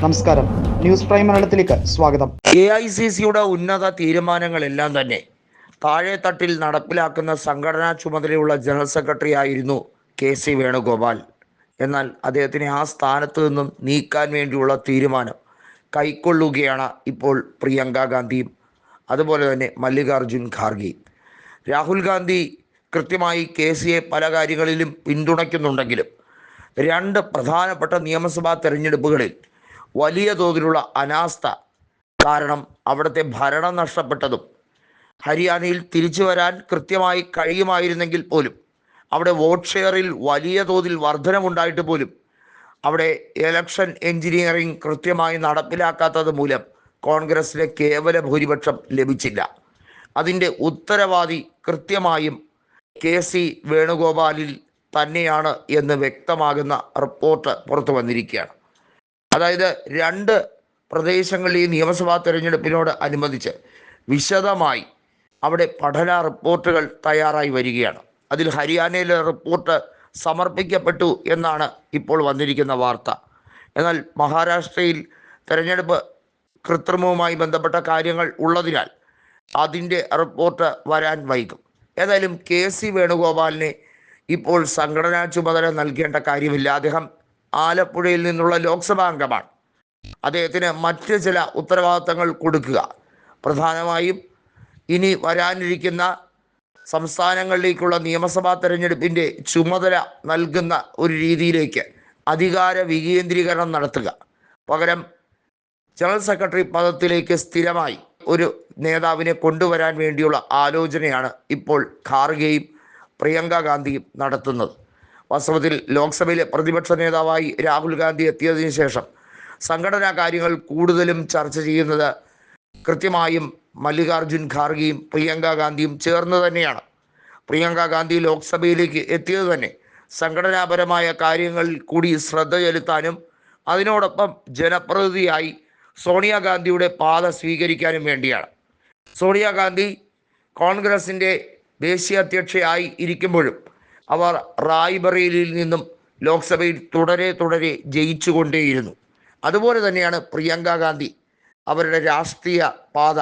നമസ്കാരം. News prime മലയാളത്തിലേക്ക് സ്വാഗതം. എ ഐ സി സിയുടെ ഉന്നത തീരുമാനങ്ങളെല്ലാം തന്നെ താഴെ തട്ടിൽ നടപ്പിലാക്കുന്ന സംഘടനാ ചുമതലയുള്ള ജനറൽ സെക്രട്ടറി ആയിരുന്നു കെ സി വേണുഗോപാൽ. എന്നാൽ അദ്ദേഹത്തിനെ ആ സ്ഥാനത്ത് നിന്നും നീക്കാൻ വേണ്ടിയുള്ള തീരുമാനം കൈക്കൊള്ളുകയാണ് ഇപ്പോൾ പ്രിയങ്ക ഗാന്ധിയും. അതുപോലെ തന്നെ മല്ലികാർജുൻ ഖാർഗെയും രാഹുൽ ഗാന്ധി കൃത്യമായി കെ സിയെ പല കാര്യങ്ങളിലും പിന്തുണയ്ക്കുന്നുണ്ടെങ്കിലും രണ്ട് പ്രധാനപ്പെട്ട നിയമസഭാ തെരഞ്ഞെടുപ്പുകളിൽ വലിയ തോതിലുള്ള അനാസ്ഥ കാരണം അവിടുത്തെ ഭരണം നഷ്ടപ്പെട്ടതും. ഹരിയാനയിൽ തിരിച്ചു വരാൻ കൃത്യമായി കഴിയുമായിരുന്നെങ്കിൽ പോലും അവിടെ വോട്ട് ഷെയറിൽ വലിയ തോതിൽ വർധനമുണ്ടായിട്ട് പോലും അവിടെ ഇലക്ഷൻ എഞ്ചിനീയറിംഗ് കൃത്യമായി നടപ്പിലാക്കാത്തത് മൂലം കോൺഗ്രസിന് കേവല ഭൂരിപക്ഷം ലഭിച്ചില്ല. അതിന്റെ ഉത്തരവാദി കൃത്യമായും കെ സി വേണുഗോപാലിൽ തന്നെയാണ് എന്ന് വ്യക്തമാകുന്ന റിപ്പോർട്ട് പുറത്തു വന്നിരിക്കുകയാണ്. അതായത് രണ്ട് പ്രദേശങ്ങളിൽ ഈ നിയമസഭാ തെരഞ്ഞെടുപ്പിനോട് അനുബന്ധിച്ച് വിശദമായി അവിടെ പഠന റിപ്പോർട്ടുകൾ തയ്യാറായി വരികയാണ്. അതിൽ ഹരിയാനയിലെ റിപ്പോർട്ട് സമർപ്പിക്കപ്പെട്ടു എന്നാണ് ഇപ്പോൾ വന്നിരിക്കുന്ന വാർത്ത. എന്നാൽ മഹാരാഷ്ട്രയിൽ തെരഞ്ഞെടുപ്പ് കൃത്രിമവുമായി ബന്ധപ്പെട്ട കാര്യങ്ങൾ ഉള്ളതിനാൽ അതിന്റെ റിപ്പോർട്ട് വരാൻ വൈകും. ഏതായാലും കെ സി വേണുഗോപാലിനെ ഇപ്പോൾ സംഘടനാ ചുമതല നൽകേണ്ട കാര്യമില്ല. അദ്ദേഹം ആലപ്പുഴയിൽ നിന്നുള്ള ലോക്സഭാ അംഗമാണ്. അദ്ദേഹത്തിന് മറ്റ് ചില ഉത്തരവാദിത്തങ്ങൾ കൊടുക്കുക. പ്രധാനമായും ഇനി വരാനിരിക്കുന്ന സംസ്ഥാനങ്ങളിലേക്കുള്ള നിയമസഭാ തെരഞ്ഞെടുപ്പിന്റെ ചുമതല നൽകുന്ന ഒരു രീതിയിലേക്ക് അധികാര വികേന്ദ്രീകരണം നടത്തുക. പകരം ജനറൽ സെക്രട്ടറി പദത്തിലേക്ക് സ്ഥിരമായി ഒരു നേതാവിനെ കൊണ്ടുവരാൻ വേണ്ടിയുള്ള ആലോചനയാണ് ഇപ്പോൾ ഖാർഗെയും പ്രിയങ്ക ഗാന്ധിയും നടത്തുന്നത്. വാസ്തവത്തിൽ ലോക്സഭയിലെ പ്രതിപക്ഷ നേതാവായി രാഹുൽ ഗാന്ധി എത്തിയതിനു ശേഷം സംഘടനാ കാര്യങ്ങൾ കൂടുതലും ചർച്ച ചെയ്യുന്നത് കൃത്യമായും മല്ലികാർജുൻ ഖാർഗെയും പ്രിയങ്ക ഗാന്ധിയും ചേർന്ന് തന്നെയാണ്. പ്രിയങ്ക ഗാന്ധി ലോക്സഭയിലേക്ക് എത്തിയത് തന്നെ സംഘടനാപരമായ കാര്യങ്ങളിൽ കൂടി ശ്രദ്ധ ചെലുത്താനും അതിനോടൊപ്പം ജനപ്രതിനിധിയായി സോണിയാഗാന്ധിയുടെ പാത സ്വീകരിക്കാനും വേണ്ടിയാണ്. സോണിയാഗാന്ധി കോൺഗ്രസിന്റെ ദേശീയ അധ്യക്ഷയായി ഇരിക്കുമ്പോഴും അവർ റായ്ബറേലിയിൽ നിന്നും ലോക്സഭയിൽ തുടരെ തുടരെ ജയിച്ചുകൊണ്ടേയിരുന്നു. അതുപോലെ തന്നെയാണ് പ്രിയങ്ക ഗാന്ധി അവരുടെ രാഷ്ട്രീയ പാത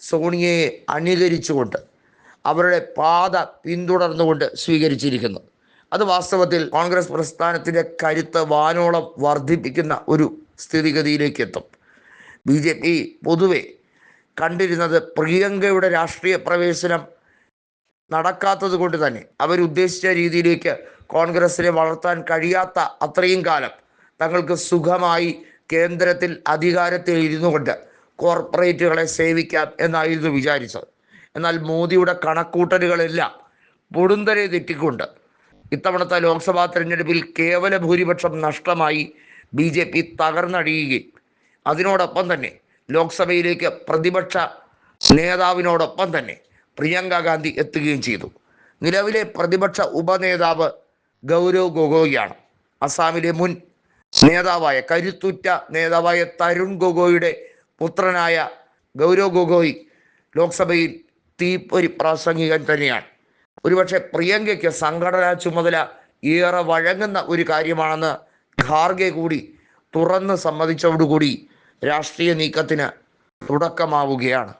സോണിയയെ അനുകരിച്ചുകൊണ്ട് അവരുടെ പാത പിന്തുടർന്നുകൊണ്ട് സ്വീകരിച്ചിരിക്കുന്നു. അത് വാസ്തവത്തിൽ കോൺഗ്രസ് പ്രസ്ഥാനത്തിന്റെ കരുത്ത് വാനോളം വർദ്ധിപ്പിക്കുന്ന ഒരു സ്ഥിതിഗതിയിലേക്ക് എത്തും ബി ജെ പി പൊതുവെ കണ്ടിരുന്നത് പ്രിയങ്കയുടെ രാഷ്ട്രീയ പ്രവേശനം നടക്കാത്തത് കൊണ്ട് തന്നെ അവരുദ്ദേശിച്ച രീതിയിലേക്ക് കോൺഗ്രസിനെ വളർത്താൻ കഴിയാത്ത അത്രയും കാലം തങ്ങൾക്ക് സുഖമായി കേന്ദ്രത്തിൽ അധികാരത്തിൽ ഇരുന്നു കൊണ്ട് കോർപ്പറേറ്റുകളെ സേവിക്കാം എന്നായിരുന്നു വിചാരിച്ചത്. എന്നാൽ മോദിയുടെ കണക്കൂട്ടലുകളെല്ലാം പൊടുന്തരെ തെറ്റിക്കൊണ്ട് ഇത്തവണത്തെ ലോക്സഭാ തെരഞ്ഞെടുപ്പിൽ കേവല ഭൂരിപക്ഷം നഷ്ടമായി ബി ജെ പി തകർന്നടിയുകയും അതിനോടൊപ്പം തന്നെ ലോക്സഭയിലേക്ക് പ്രതിപക്ഷ നേതാവിനോടൊപ്പം തന്നെ പ്രിയങ്ക ഗാന്ധി എത്തുകയും ചെയ്തു. നിലവിലെ പ്രതിപക്ഷ ഉപനേതാവ് ഗൗരവ് ഗൊഗോയിയാണ്. അസാമിലെ മുൻ നേതാവായ കരുത്തുറ്റ നേതാവായ തരുൺ ഗൊഗോയുടെ പുത്രനായ ഗൗരവ് ഗൊഗോയി ലോക്സഭയിൽ തീപ്പൊരി പ്രാസംഗികൻ തന്നെയാണ്. ഒരുപക്ഷെ പ്രിയങ്കയ്ക്ക് സംഘടനാ ചുമതല ഏറെ വഴങ്ങുന്ന ഒരു കാര്യമാണെന്ന് ഖാർഗെ കൂടി തുറന്ന് സമ്മതിച്ചതോടുകൂടി രാഷ്ട്രീയ നീക്കത്തിന് തുടക്കമാവുകയാണ്.